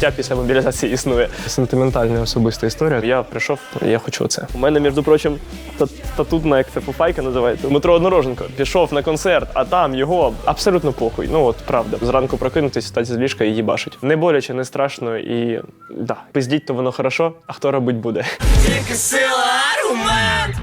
життя після мобілізації існує. Сентиментальна особиста історія. Я прийшов, я хочу це. У мене, між прочим, та- татутна, як це фуфайка називається. Дмитро Однороженко пішов на концерт, а там його абсолютно похуй. Ну от правда. Зранку прокинутися, стати з ліжка і їбашить. Не боляче, не страшно і да, пиздіть, то воно хорошо, а хто робить буде.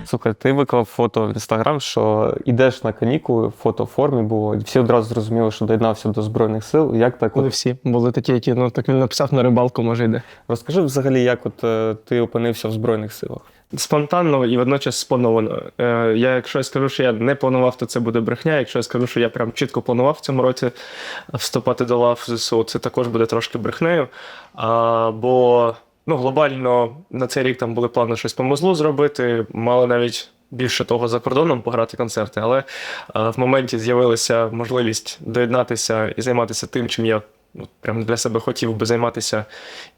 Слухай, ти виклав фото в інстаграм, що йдеш на канікули, фото в формі було. і Всі одразу зрозуміли, що доєднався до Збройних сил. Як так? Вони От, всі були такі, які ну так він написав на рибалку, може йде. розкажи взагалі, як от е, ти опинився в Збройних силах? Спонтанно і водночас сплановано. Е, я, якщо я скажу, що я не планував, то це буде брехня. Якщо я скажу, що я прям чітко планував в цьому році вступати до лав ЗСУ, це також буде трошки брехнею. А, бо ну, глобально на цей рік там були плани щось по музлу зробити, мали навіть. Більше того за кордоном пограти концерти, але е, в моменті з'явилася можливість доєднатися і займатися тим, чим я ну, прям для себе хотів би займатися,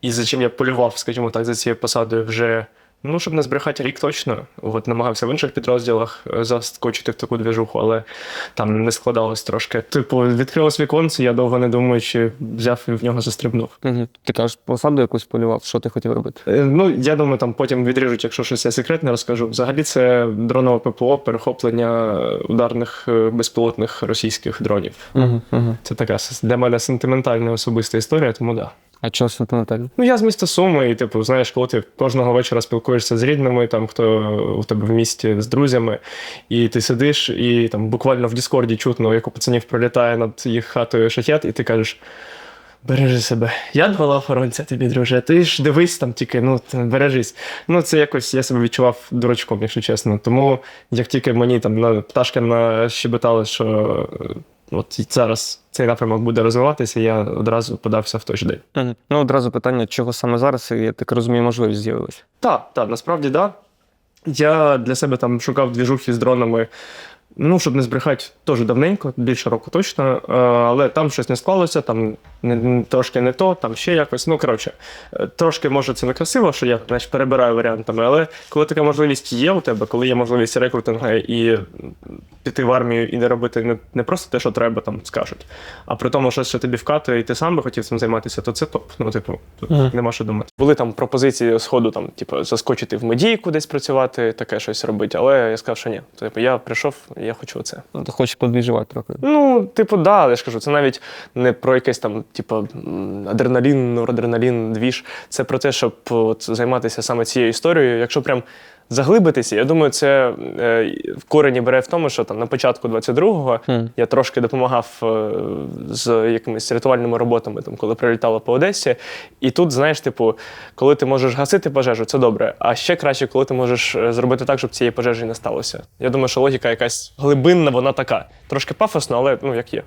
і за чим я полював, скажімо так, за цією посадою вже Ну, щоб не збрехати рік точно. От намагався в інших підрозділах е, заскочити в таку двіжуху, але там не складалось трошки. Типу, відкрилось віконце, я довго не думаючи, взяв і в нього застрибнув. Угу. Ти кажеш, посаду якусь полював, що ти хотів робити? Е, Ну, я думаю, там потім відріжуть, якщо щось я секретне розкажу. Взагалі, це дронове ППО, перехоплення ударних е, безпілотних російських дронів. Угу, угу. Це така для мене сентиментальна особиста історія, тому да. А чого сентиментально? Ну, я з міста Суми, і типу, знаєш, коли ти кожного вечора спілкуєшся з рідними, там хто у тебе в місті з друзями, і ти сидиш, і там буквально в Діскорді чутно, як у пацанів пролітає над їх хатою шахет, і ти кажеш. Бережи себе. Я два охоронця тобі, друже. Ти ж дивись там тільки, ну бережись. Ну, це якось я себе відчував дурачком, якщо чесно. Тому як тільки мені там на пташка нащебетали, що от зараз цей напрямок буде розвиватися, я одразу подався в той же день. Ну, одразу питання, чого саме зараз, я так розумію, можливість з'явилася. Так, так, насправді так. Да. Я для себе там шукав двіжухи з дронами. Ну, щоб не збрехати, теж давненько, більше року точно. Е, Але там щось не склалося, там не, трошки не то, там ще якось. Ну, коротше, е, трошки може це не красиво, що я знаєш, перебираю варіантами, але коли така можливість є у тебе, коли є можливість рекрутингу і піти в армію і не робити не, не просто те, що треба, там скажуть, а при тому, що ще тобі вкатує, і ти сам би хотів цим займатися, то це топ. Ну, типу, тут Мгм. нема що думати. Були там пропозиції сходу, там, типу, заскочити в медійку десь працювати, таке щось робити, але я сказав, що ні. Типу, я прийшов, я хочу це. Ну, ти хочеш подвіжувати трохи. Ну, типу, да, я ж кажу, це навіть не про якийсь там, типу, адреналін, норадреналін, двіж. Це про те, щоб от, займатися саме цією історією. Якщо прям заглибитися, я думаю, це е, в корені бере в тому, що там на початку 22-го Хм. я трошки допомагав е, з якимись рятувальними роботами, там, коли прилітало по Одесі. І тут, знаєш, типу, коли ти можеш гасити пожежу, це добре. А ще краще, коли ти можеш е, зробити так, щоб цієї пожежі не сталося. Я думаю, що логіка якась глибинна, вона така. Трошки пафосно, але ну як є.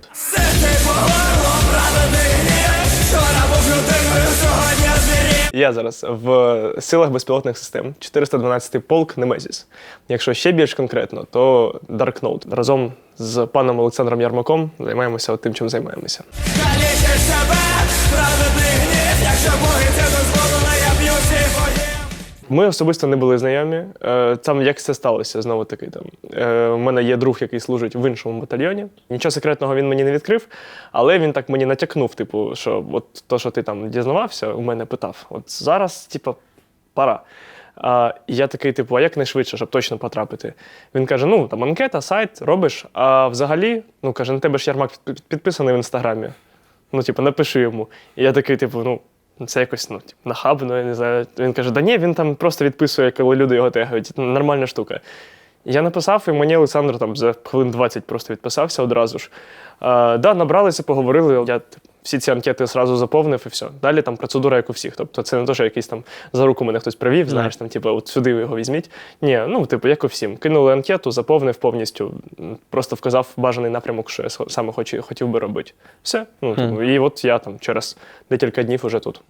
Я зараз в силах безпілотних систем 412 полк Немезіс. Якщо ще більш конкретно, то Note. Разом з паном Олександром Ярмаком займаємося тим, чим займаємося. Якщо Ми особисто не були знайомі. Е, Там як це сталося, знову таки там. Е, У мене є друг, який служить в іншому батальйоні. Нічого секретного він мені не відкрив, але він так мені натякнув, типу, що от то, що ти там дізнавався, у мене питав: от зараз, типу, пора. А я такий, типу, а як найшвидше, щоб точно потрапити? Він каже: ну там анкета, сайт робиш. А взагалі, ну каже, на тебе ж ярмак підписаний в інстаграмі. Ну, типу, напиши йому. І я такий, типу, ну. Це якось ну, типу, нахабно, я не знаю. Він каже: да ні, він там просто відписує, коли люди його тегають. Ну, Нормальна штука. Я написав, і мені Олександр там за хвилин 20 просто відписався одразу ж. А, да, набралися, поговорили. Я типу, всі ці анкети одразу заповнив і все. Далі там процедура, як у всіх. Тобто це не те, що якийсь там за руку мене хтось привів, знаєш, там, типу, от сюди ви його візьміть. Ні, ну, типу, як у всім. Кинули анкету, заповнив повністю, просто вказав бажаний напрямок, що я саме хочу, хотів би робити. Все. Ну, типу, І от я там через декілька днів уже тут.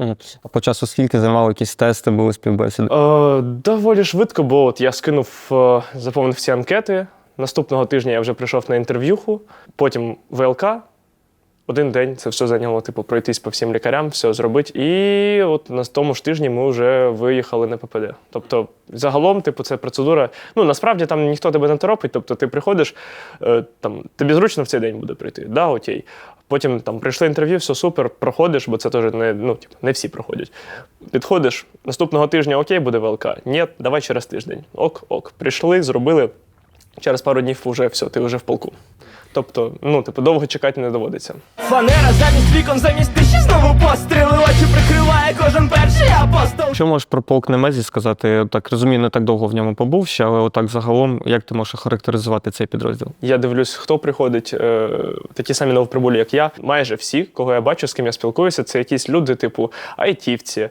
А по часу скільки займали якісь тести, були співбесіди? Е, доволі швидко, бо от я скинув, е, заповнив ці анкети. Наступного тижня я вже прийшов на інтерв'юху, потім ВЛК. Один день це все зайняло, типу, пройтись по всім лікарям, все зробити. І от на тому ж тижні ми вже виїхали на ППД. Тобто, загалом, типу, це процедура. Ну насправді там ніхто тебе не торопить. Тобто, ти приходиш, е, там тобі зручно в цей день буде прийти. Да, окей. Потім там прийшли інтерв'ю, все супер, проходиш, бо це теж не, ну, типу, не всі проходять. Підходиш, наступного тижня окей, буде ВЛК. Ні, давай через тиждень. Ок, ок. Прийшли, зробили. Через пару днів вже все, ти вже в полку. Тобто, ну, типу, довго чекати не доводиться. Фанера замість вікон, замість тиші знову постріли Очі прикриває кожен перший апостол Що можеш про полк Немезі сказати? Я так розумію, не так довго в ньому побув ще, але отак загалом, як ти можеш характеризувати цей підрозділ? Я дивлюсь, хто приходить, е, такі самі новоприбулі, як я. Майже всі, кого я бачу, з ким я спілкуюся, це якісь люди, типу айтівці, е,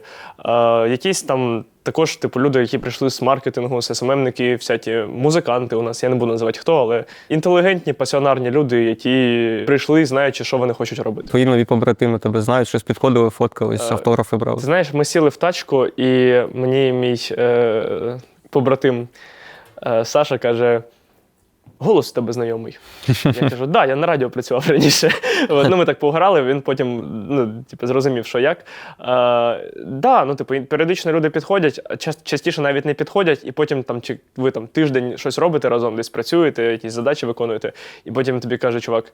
якісь там також, типу, люди, які прийшли з маркетингу, з СММники, всякі музиканти у нас. Я не буду називати хто, але інтелігентні, пасіонарні люди, які прийшли, знаючи, що вони хочуть робити. Твої нові побратими тебе знають, щось підходили, фоткались, Е, автографи Ти знаєш, ми сіли в тачку, і мені мій е, побратим е, Саша каже: голос у тебе знайомий. Я кажу, да, я на радіо працював раніше. Ну, ми так пограли, він потім ну, типу, зрозумів, що як. Е, да, ну, типу, періодично люди підходять, а частіше навіть не підходять, і потім там, чи ви там тиждень щось робите разом, десь працюєте, якісь задачі виконуєте, і потім тобі каже, чувак.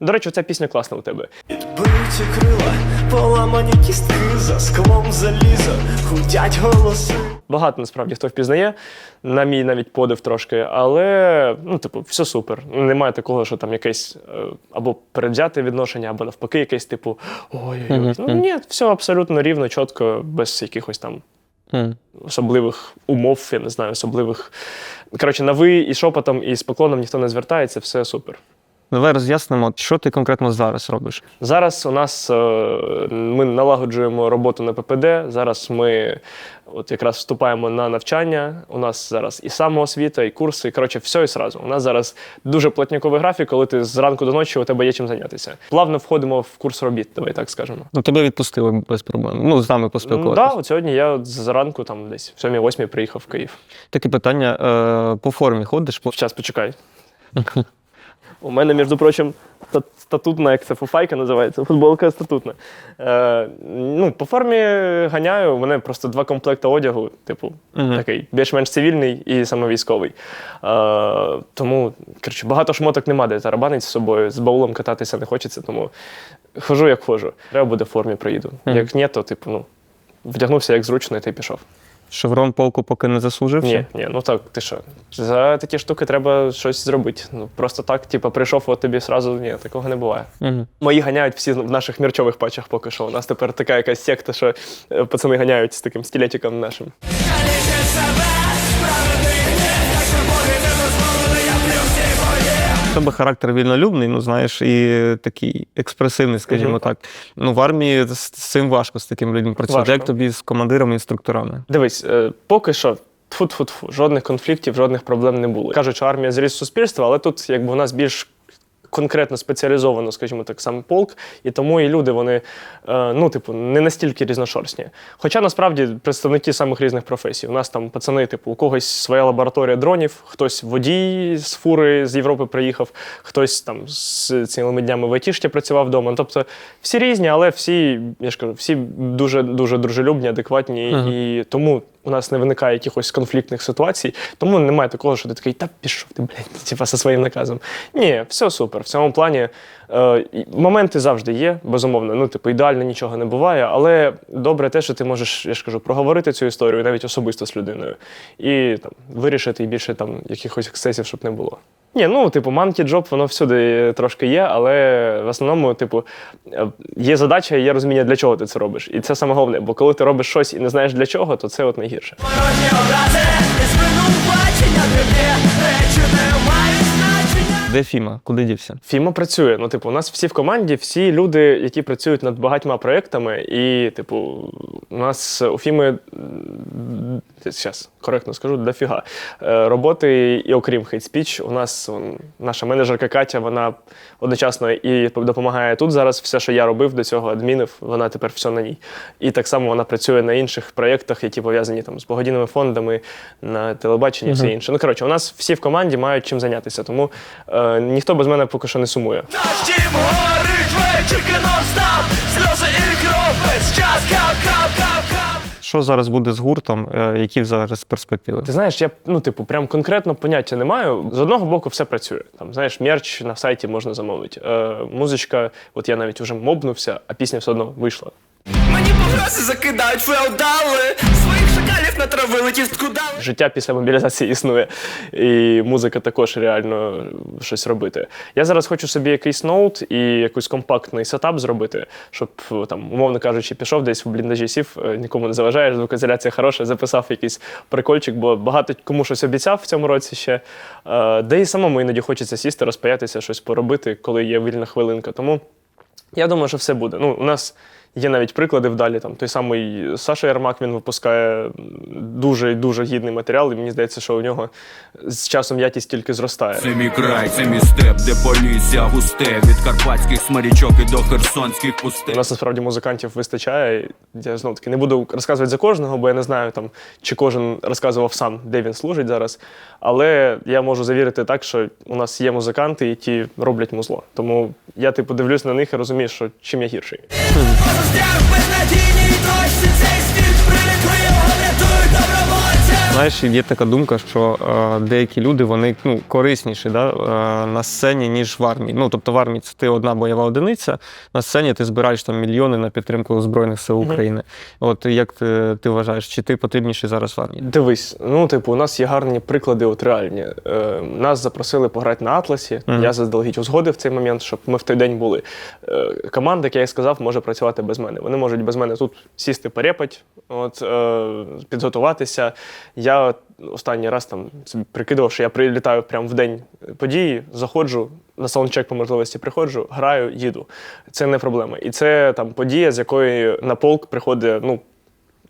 До речі, ця пісня класна у тебе. Підбиті крила, поламані кістки за склом заліза Худять голоси Багато насправді хто впізнає, на мій навіть подив трошки, але ну, типу, все супер. Немає такого, що там якесь е, або передвзяте відношення, або навпаки, якесь типу ой-ой-ой. Мгм, Ну, ні, все абсолютно рівно, чітко, без якихось там Мгм. особливих умов, я не знаю, особливих. Коротше, на ви і шепотом, і з поклоном ніхто не звертається, все супер. Давай роз'яснимо, що ти конкретно зараз робиш. Зараз у нас е, ми налагоджуємо роботу на ППД. Зараз ми от якраз вступаємо на навчання. У нас зараз і самоосвіта, і курси. Коротше, все і сразу. У нас зараз дуже плотніковий графік, коли ти зранку до ночі у тебе є чим зайнятися. Плавно входимо в курс робіт, давай так скажемо. Ну, тебе відпустили без проблем. Ну, з нами Ну, поспілкуватися. да, от сьогодні я от зранку, там десь в 7-8 приїхав в Київ. Таке питання: е, по формі ходиш? По... Зараз почекай. У мене, між прочим, статутна, як це фуфайка називається, футболка статутна. Е, ну, по формі ганяю, у мене просто два комплекти одягу, типу, Мгм. такий більш-менш цивільний і саме військовий. Е, тому, коротше, багато шмоток нема, де тарабанить з собою, з баулом кататися не хочеться, тому хожу, як хожу. Треба буде в формі приїду. Мгм. Як ні, то типу, ну, вдягнувся як зручно, і ти пішов. Шеврон полку поки не заслужив? Ні, ні, ну так, ти що? За такі штуки треба щось зробити. Ну просто так, типу, прийшов, от тобі сразу ні, такого не буває. Угу. Мої ганяють всі в наших мерчових патчах поки що. У нас тепер така якась секта, що е, пацани ганяють з таким стілетиком нашим. Тебе характер вільнолюбний, ну знаєш, і такий експресивний, скажімо так. Ну, в армії з цим важко з такими людьми працювати. Як тобі з командирами, інструкторами? Дивись, е, поки що. Тфу-тфу-тфу, жодних конфліктів, жодних проблем не було. Кажуть, що армія зріс суспільства, але тут якби у нас більш конкретно спеціалізовано, скажімо так, сам полк, і тому і люди вони е, ну, типу, не настільки різношорстні. Хоча насправді представники самих різних професій. У нас там пацани, типу, у когось своя лабораторія дронів, хтось водій з фури з Європи приїхав, хтось там з цілими днями в айтішці працював вдома. Ну, Тобто всі різні, але всі, я ж кажу, всі дуже дуже дружелюбні, адекватні, Ага. і тому у нас не виникає якихось конфліктних ситуацій. Тому немає такого, що ти такий, та пішов ти, блядь, типа зі своїм наказом. Ні, все супер. В цьому плані е, моменти завжди є, безумовно. Ну, типу, ідеально нічого не буває, але добре те, що ти можеш, я ж кажу, проговорити цю історію навіть особисто з людиною. І там вирішити більше там якихось ексцесів, щоб не було. Ні, ну, типу, манкі джоб, воно всюди трошки є, але в основному, типу, е, є задача і є розуміння, для чого ти це робиш. І це саме головне, бо коли ти робиш щось і не знаєш для чого, то це от найгірше. Порожні образи, і бачення, Речі не значення Де Фіма? Куди дівся? Фіма працює. Ну, типу, у нас всі в команді, всі люди, які працюють над багатьма проєктами, і, типу, у нас у Фіми зараз коректно скажу, дофіга. е, Роботи, і окрім Speech, у нас м, наша менеджерка Катя, вона одночасно і допомагає тут зараз. Все, що я робив до цього, адмінив, вона тепер все на ній. І так само вона працює на інших проєктах, які пов'язані там з благодійними фондами, на телебаченні, все інше. Ну коротше, у нас всі в команді мають чим зайнятися, тому е, ніхто без мене поки що не сумує. Наш дім горить, вечірки Сльози і кров, весь час кап-кап-кап-кап що зараз буде з гуртом, е, які зараз перспективи? Ти знаєш, я ну, типу, прям конкретно поняття не маю. З одного боку, все працює. Там, знаєш, мерч на сайті можна замовити. Е, музичка, от я навіть вже мобнувся, а пісня все одно вийшла. Мені погрози закидають феодали Своїх шакалів натравили кістку дали Життя після мобілізації існує, і музика також реально щось робити. Я зараз хочу собі якийсь ноут і якийсь компактний сетап зробити, щоб там, умовно кажучи, пішов десь в бліндажі сів, е, нікому не заважаєш, звукоізоляція хороша, записав якийсь прикольчик, бо багато кому щось обіцяв в цьому році ще. Е, Де і самому іноді хочеться сісти, розпаятися, щось поробити, коли є вільна хвилинка. Тому я думаю, що все буде. Ну, у нас є навіть приклади вдалі. Там той самий Саша Ярмак він випускає дуже і дуже гідний матеріал, і мені здається, що у нього з часом якість тільки зростає. Це мій край, це мій степ, де полісся густе Від карпатських смарічок і до херсонських У нас насправді музикантів вистачає. Я знову таки не буду розказувати за кожного, бо я не знаю там, чи кожен розказував сам, де він служить зараз. Але я можу завірити так, що у нас є музиканти, які роблять музло. Тому я типу дивлюсь на них і розумію, що чим я гірший. Розстрях безнадійній Знаєш, є така думка, що е, деякі люди вони ну, корисніші да, е, на сцені, ніж в армії. Ну, тобто в армії це ти одна бойова одиниця, на сцені ти збираєш там мільйони на підтримку Збройних сил України. От як ти, ти вважаєш, чи ти потрібніший зараз в армії? Дивись, ну типу, у нас є гарні приклади, от реальні. Е, нас запросили пограти на Атласі. Я заздалегідь узгодив цей момент, щоб ми в той день були. Е, команда, як я і сказав, може працювати без мене. Вони можуть без мене тут сісти, перепать, от, е, підготуватися. Я останній раз там собі прикидував, що я прилітаю прямо в день події, заходжу. На саундчек по можливості приходжу, граю, їду. Це не проблема. І це там подія, з якої на полк приходить ну,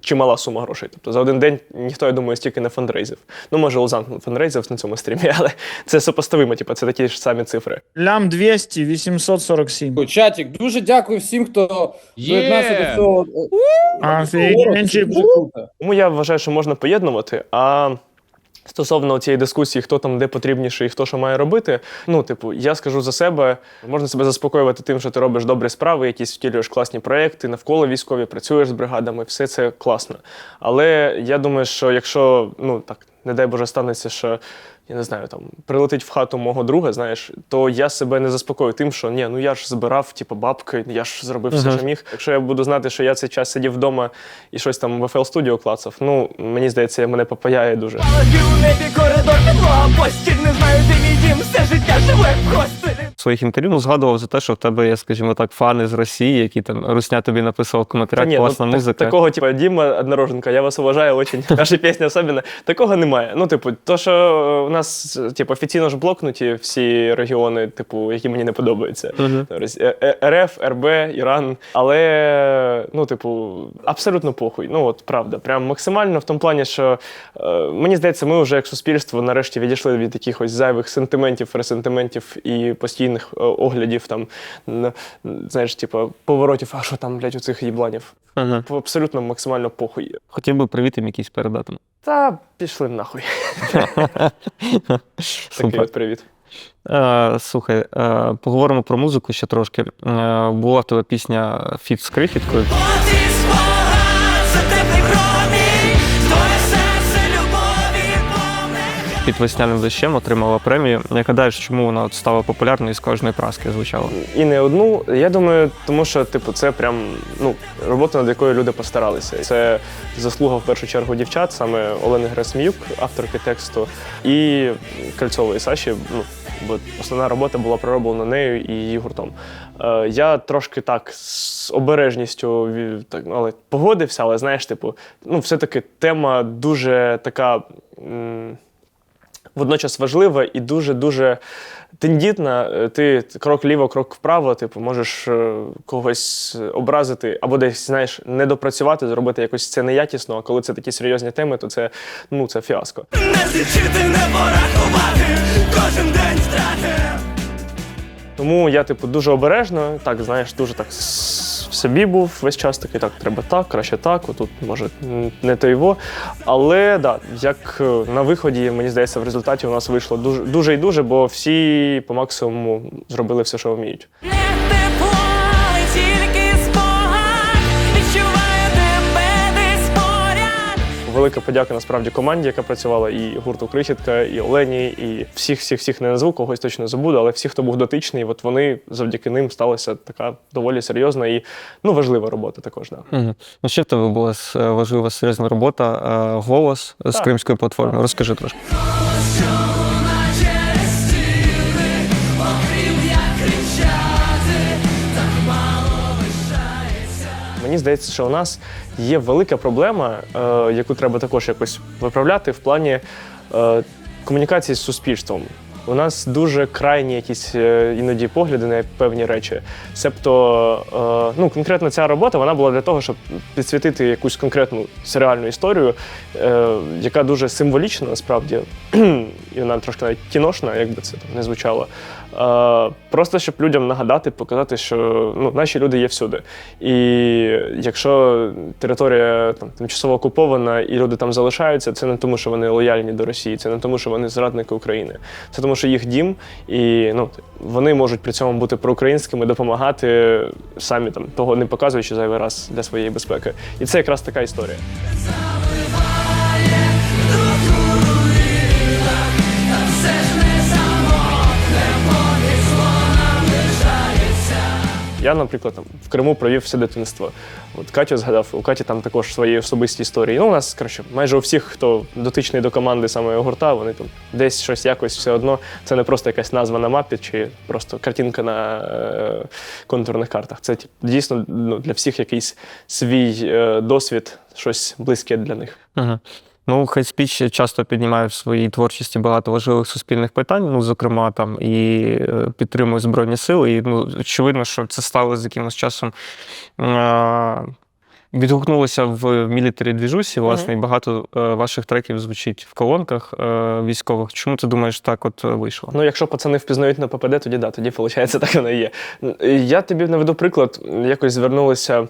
чимала сума грошей. Тобто за один день ніхто, я думаю, стільки не фандрейзив. Ну, може, Лозан фандрейзив на цьому стрімі, але це сопоставимо, типу, це такі ж самі цифри. Лям 200, 847. Чатік, дуже дякую всім, хто доєднався до цього. Круто. Тому я вважаю, що можна поєднувати. А стосовно цієї дискусії, хто там де потрібніше і хто що має робити, ну, типу, я скажу за себе, можна себе заспокоювати тим, що ти робиш добрі справи, якісь втілюєш класні проекти, навколо військові, працюєш з бригадами, все це класно. Але я думаю, що якщо, ну так, не дай Боже, станеться, що. Я не знаю, там прилетить в хату мого друга, знаєш, то я себе не заспокою тим, що ні, ну я ж збирав, типу, бабки, я ж зробив все, що міг. Якщо я буду знати, що я цей час сидів вдома і щось там в FL Studio клацав, ну мені здається, мене попаяє дуже. У небі коридор підлога постіль Не знаю, де мій дім, все життя живе в хостелі В своїх інтерв'ю ну, згадував за те, що в тебе є, скажімо так, фани з Росії, які там Русня тобі написав в Та коментарях, ні, класна ну, так- музика. такого, типу, Діма Однороженко, я вас уважаю очень. Ваші пісні особливо. Такого немає. Ну, типу, то, що у нас, типу, офіційно ж блокнуті всі регіони, типу, які мені не подобаються. Рос- е- е- РФ, РБ, Іран. Але, ну, типу, абсолютно похуй. Ну, от правда, прям максимально в тому плані, що е, мені здається, ми вже як суспільство нарешті відійшли від якихось зайвих сентиментів, ресентиментів і постійних е, оглядів там, на, знаєш, типу, поворотів, а що там, блядь, у цих їбланів. Ага. Абсолютно максимально похуй. Хотів би привіт їм якийсь передати. Та пішли нахуй. Такий от привіт. Е, слухай, е, поговоримо про музику ще трошки. Е, була в тебе пісня Фіт з крихіткою. Під весняним дощем отримала премію. Як гадаєш, чому вона от стала популярною і з кожної праски звучала? І не одну. Я думаю, тому що, типу, це прям ну, робота, над якою люди постаралися. Це заслуга в першу чергу дівчат, саме Олени Грасміюк, авторки тексту, і Кольцової Саші. Ну, бо основна робота була пророблена нею і її гуртом. Е, я трошки так з обережністю так, але погодився, але знаєш, типу, ну, все-таки тема дуже така. Водночас важлива і дуже-дуже тендітна. Е, Ти крок ліво, крок вправо, типу, можеш е, когось образити або десь, знаєш, не допрацювати, зробити якось це неякісно, а коли це такі серйозні теми, то це, ну, це фіаско. Не злічити, не порахувати Кожен день втрати Тому я, типу, дуже обережно, так, знаєш, дуже так собі був весь час такий, так, треба так, краще так, отут, може, не то його. Але да, як е, на виході, мені здається, в результаті у нас вийшло дуже, дуже і дуже, бо всі по максимуму зробили все, що вміють. Велика подяка насправді команді, яка працювала, і гурту Крихітка, і Олені, і всіх, всіх, всіх не назву, когось точно забуду, але всіх, хто був дотичний, от вони завдяки ним сталася така доволі серйозна і ну важлива робота також. Да. Угу. Ну, ще в тебе була е, важлива серйозна робота е, голос з Так. кримської платформи. Розкажи трошки. Мені здається, що у нас є велика проблема, е, яку треба також якось виправляти в плані е, комунікації з суспільством. У нас дуже крайні якісь е, іноді погляди на певні речі. Себто, е, ну конкретно ця робота вона була для того, щоб підсвітити якусь конкретну серіальну історію, е, яка дуже символічна насправді, і вона трошки навіть кіношна, як би це там не звучало. Просто щоб людям нагадати, показати, що ну, наші люди є всюди. І якщо територія там тимчасово окупована і люди там залишаються, це не тому, що вони лояльні до Росії, це не тому, що вони зрадники України. Це тому, що їх дім, і ну вони можуть при цьому бути проукраїнськими, допомагати самі там того не показуючи зайвий раз для своєї безпеки. І це якраз така історія. Я, наприклад, там в Криму провів все дитинство. От Катю згадав, у Каті там також свої особисті історії. Ну, у нас коротше, майже у всіх, хто дотичний до команди саме гурта, вони там десь щось якось все одно. Це не просто якась назва на мапі чи просто картинка на е, контурних картах. Це дійсно ну, для всіх якийсь свій е, досвід, щось близьке для них. Угу. Ну, Хейт Спіч часто піднімає в своїй творчості багато важливих суспільних питань, ну, зокрема, там і е, підтримує Збройні Сили. І ну, очевидно, що це стало з якимось часом. е, Відгукнулося в мілітарі двіжусі, власне, і багато е, ваших треків звучить в колонках е, військових. Чому ти думаєш, так от вийшло? Ну, якщо пацани впізнають на ППД, тоді да, тоді виходить, так воно і є. Я тобі наведу приклад. Якось звернулися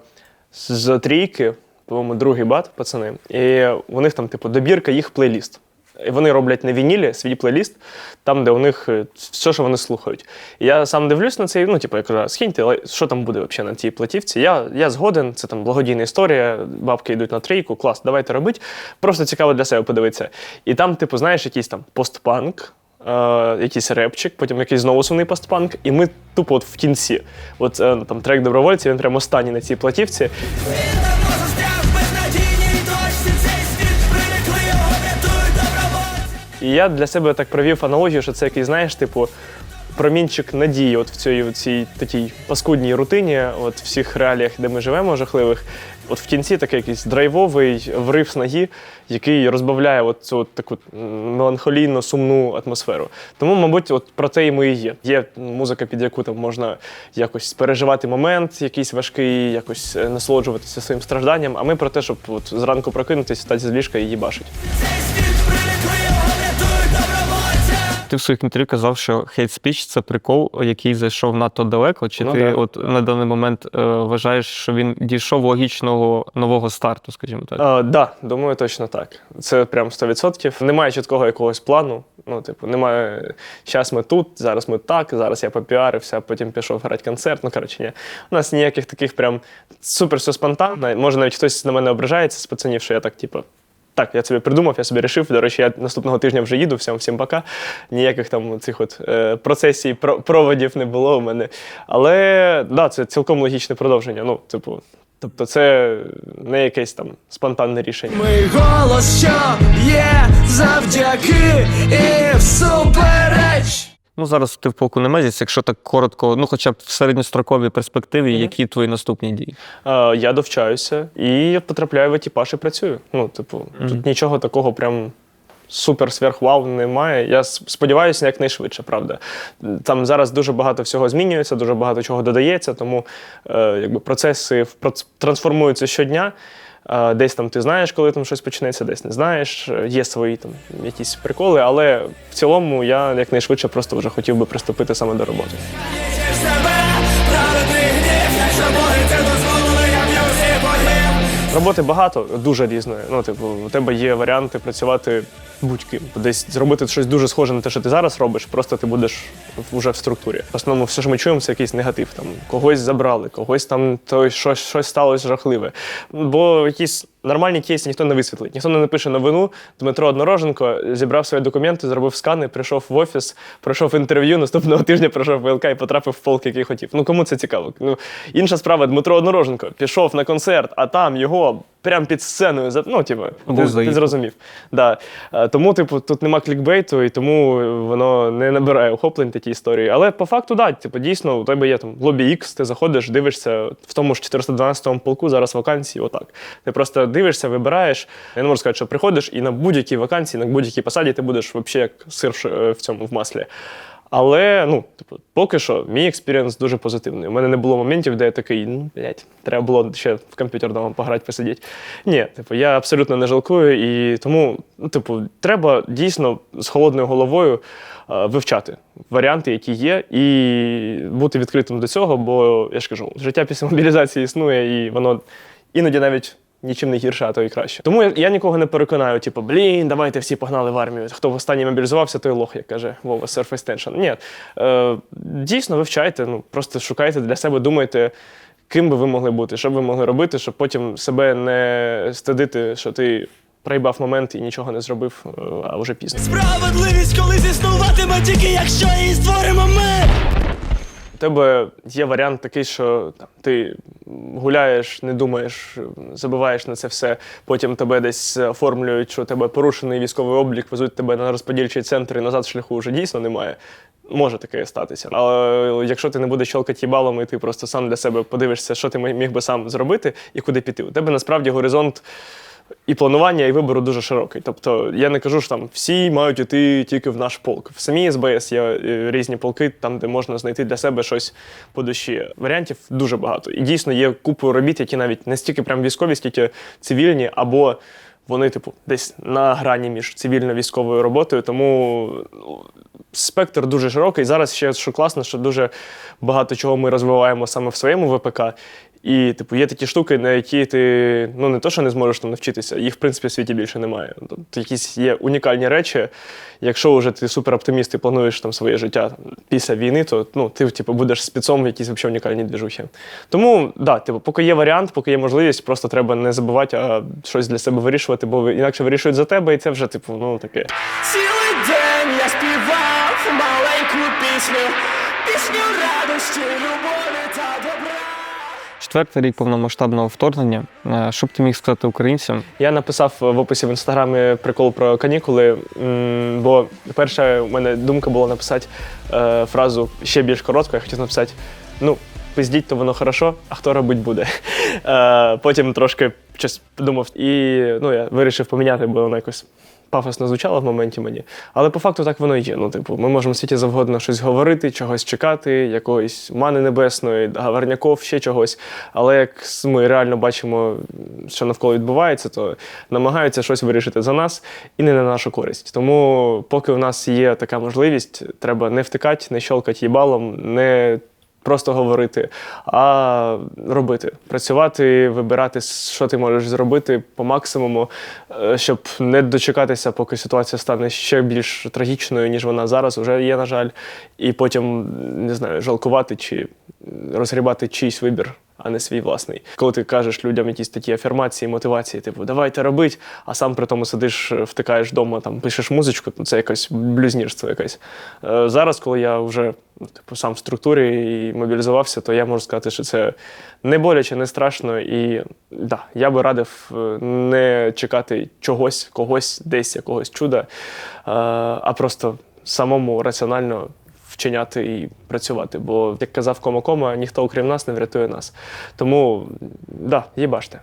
з трійки, по-моєму, другий бат, пацани, і у них там, типу, добірка їх плейліст. І вони роблять на вінілі свій плейліст, там, де у них е, все, що вони слухають. І я сам дивлюсь на цей, ну, типу, я кажу, «А скиньте, але що там буде взагалі на цій платівці. Я, я згоден, це там благодійна історія, бабки йдуть на трійку, клас, давайте робити. Просто цікаво для себе подивитися. І там, типу, знаєш, якийсь там постпанк, е, якийсь репчик, потім якийсь знову сумний постпанк, і ми тупо от в кінці. От е, там трек добровольці, він прямо останній на цій платівці. І я для себе так провів аналогію, що це якийсь, знаєш, типу, промінчик надії от в цій, в цій такій паскудній рутині, от в всіх реаліях, де ми живемо, жахливих. От в кінці такий якийсь драйвовий врив снаги, який розбавляє от цю от таку меланхолійно сумну атмосферу. Тому, мабуть, от про це і ми і є. Є музика, під яку там можна якось переживати момент, якийсь важкий, якось е, насолоджуватися своїм стражданням. А ми про те, щоб от зранку прокинутися, стати з ліжка і їбашить. Ти в своїх інтерв'ю казав, що хейт спіч це прикол, який зайшов надто далеко. Чи Ну, ти да. от на даний момент е, вважаєш, що він дійшов логічного нового старту, скажімо так? Так, да, думаю, точно так. Це прям 100%. Немає чіткого якогось плану. Ну, типу, немає зараз ми тут, зараз ми так, зараз я попіарився, потім пішов грати концерт. Ну, коротше, ні. У нас ніяких таких прям супер все спонтанно. Може, навіть хтось на мене ображається з пацанів, що я так, типу. Так, я собі придумав, я собі рішив. До речі, я наступного тижня вже їду, всім, всім пока. Ніяких там цих от е, процесій, про- проводів не було у мене. Але да, це цілком логічне продовження. Ну, типу, тобто, це не якесь там спонтанне рішення. Ми голос, що є завдяки і всупереч Ну зараз ти в полку Немезіць, якщо так коротко, ну хоча б в середньостроковій перспективі, які твої наступні дії? Е, я довчаюся і потрапляю в екіпаж і працюю. Ну, типу, тут нічого такого прям. Супер сверхвау немає. Я сподіваюся, якнайшвидше, правда. Там зараз дуже багато всього змінюється, дуже багато чого додається, тому е, якби процеси трансформуються щодня. Десь там ти знаєш, коли там щось почнеться, десь не знаєш. Є свої там якісь приколи, але в цілому я якнайшвидше просто вже хотів би приступити саме до роботи. Роботи багато, дуже різної. Ну, типу, у тебе є варіанти працювати будь-ким. Десь зробити щось дуже схоже на те, що ти зараз робиш, просто ти будеш вже в структурі. В основному все, що ми чуємо, це якийсь негатив. Там когось забрали, когось там то щось, щось сталося жахливе. Бо якісь нормальні кейси ніхто не висвітлить, ніхто не напише новину. Дмитро Однороженко зібрав свої документи, зробив скани, прийшов в офіс, пройшов інтерв'ю, наступного тижня пройшов ВЛК і потрапив в полк, який хотів. Ну кому це цікаво? Ну інша справа, Дмитро Однороженко пішов на концерт, а там його прямо під сценою ну, типу, ти, ти зрозумів. Да. Е, Тому, типу, тут нема клікбейту, і тому воно не набирає охоплень такі історії. Але по факту, да, типу, дійсно, у тебе є там лобі X, ти заходиш, дивишся в тому ж 412-му полку зараз вакансії, отак. Ти просто дивишся, вибираєш. Я не можу сказати, що приходиш і на будь-якій вакансії, на будь-якій посаді ти будеш взагалі як сир е, в цьому в маслі. Але ну, типу, поки що, мій експірієнс дуже позитивний. У мене не було моментів, де я такий, ну, блядь, треба було ще в комп'ютер дома пограти, посидіти. Ні, типу, я абсолютно не жалкую, і тому, ну, типу, треба дійсно з холодною головою е, вивчати варіанти, які є, і бути відкритим до цього, бо я ж кажу, життя після мобілізації існує, і воно іноді навіть. Нічим не гірше, а то і краще. Тому я, я нікого не переконаю, типу, блін, давайте всі погнали в армію. Хто в останній мобілізувався, той лох, як каже Вова Surface Tension. Ні, е, дійсно вивчайте, ну просто шукайте для себе, думайте, ким би ви могли бути, що б ви могли робити, щоб потім себе не стидити, що ти проїбав момент і нічого не зробив, е, а вже пізно. Справедливість колись існуватиме тільки якщо її створимо ми. У тебе є варіант такий, що там, ти гуляєш, не думаєш, забиваєш на це все. Потім тебе десь оформлюють, що у тебе порушений військовий облік, везуть тебе на розподільчий центр і назад шляху вже дійсно немає. Може таке статися. Але якщо ти не будеш щелкати їбалом, і ти просто сам для себе подивишся, що ти міг би сам зробити і куди піти. У тебе насправді горизонт і планування, і вибору дуже широкий. Тобто я не кажу, що там всі мають іти тільки в наш полк. В самій СБС є е, різні полки, там, де можна знайти для себе щось по душі. Варіантів дуже багато. І дійсно є купу робіт, які навіть не стільки прям військові, скільки цивільні, або вони, типу, десь на грані між цивільно-військовою роботою. Тому ну, спектр дуже широкий. Зараз ще що класно, що дуже багато чого ми розвиваємо саме в своєму ВПК. І, типу, є такі штуки, на які ти ну не то, що не зможеш там навчитися, їх в принципі в світі більше немає. Тобто якісь є унікальні речі. Якщо вже ти супероптиміст і плануєш там своє життя після війни, то ну ти типу будеш спецом в якійсь взагалі унікальній двіжухі. Тому да, типу, поки є варіант, поки є можливість, просто треба не забувати, а щось для себе вирішувати, бо інакше вирішують за тебе, і це вже типу, ну таке. Четвертий рік повномасштабного вторгнення. Е, Що б ти міг сказати українцям? Я написав в описі в інстаграмі прикол про канікули, бо перша у мене думка була написати е, фразу ще більш коротку. Я хотів написати: ну, пиздіть, то воно хорошо, а хто робить буде. Е, потім трошки щось подумав, і ну, я вирішив поміняти, бо воно якось. Пафосно звучало в моменті мені, але по факту так воно і є. Ну, типу, ми можемо в світі завгодно щось говорити, чогось чекати, якоїсь мани небесної, гаверняков, ще чогось. Але як ми реально бачимо, що навколо відбувається, то намагаються щось вирішити за нас і не на нашу користь. Тому, поки у нас є така можливість, треба не втикати, не щолкати їбалом, не просто говорити, а робити, працювати, вибирати, що ти можеш зробити по максимуму, е, щоб не дочекатися, поки ситуація стане ще більш трагічною, ніж вона зараз вже є, на жаль, і потім не знаю, жалкувати чи розгрібати чийсь вибір. А не свій власний. Коли ти кажеш людям якісь такі афірмації, мотивації, типу, давайте робить, а сам при тому сидиш, е, втикаєш вдома, там пишеш музичку, ну це якось блюзнірство якесь. Е, зараз, коли я вже ну, типу, сам в структурі і мобілізувався, то я можу сказати, що це не боляче, не страшно. І да, я би радив е, не чекати чогось, когось, десь якогось чуда, а просто самому раціонально вчиняти і працювати. Бо, як казав Кома Кома, ніхто окрім нас не врятує нас. Тому, да, їбаште.